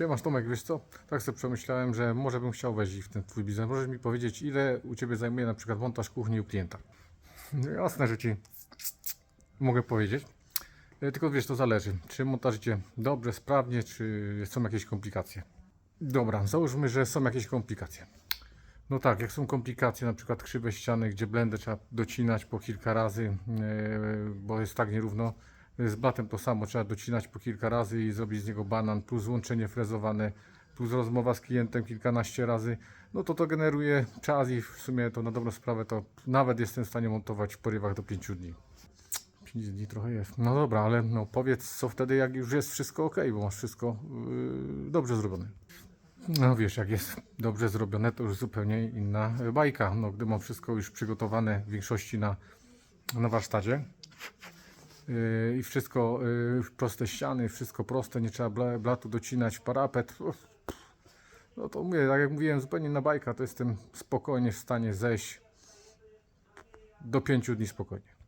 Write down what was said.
Siemasz Tomek, wiesz co? Tak sobie przemyślałem, że może bym chciał wejść w ten twój biznes. Możesz mi powiedzieć, ile u Ciebie zajmuje na przykład montaż kuchni u klienta? No jasne, że Ci mogę powiedzieć. E, Tylko wiesz, to zależy. Czy montaż idzie dobrze, sprawnie, czy są jakieś komplikacje? Dobra, załóżmy, że są jakieś komplikacje. No tak, jak są komplikacje, na przykład krzywe ściany, gdzie blendę trzeba docinać po kilka razy, e, bo jest tak nierówno. Z blatem to samo, trzeba docinać po kilka razy i zrobić z niego banan, plus łączenie frezowane, plus rozmowa z klientem kilkanaście razy. No to to generuje czas i w sumie to na dobrą sprawę to nawet jestem w stanie montować w porywach do 5 dni. 5 dni trochę jest. No dobra, ale no powiedz co wtedy, jak już jest wszystko ok, bo masz wszystko yy, dobrze zrobione. No wiesz, jak jest dobrze zrobione, to już zupełnie inna bajka. No, gdy mam wszystko już przygotowane w większości na, na warsztacie i wszystko yy, proste ściany, wszystko proste, nie trzeba bla, blatu docinać, parapet. No to mówię, tak jak mówiłem, zupełnie na bajka, to jestem spokojnie w stanie zejść do pięciu dni spokojnie.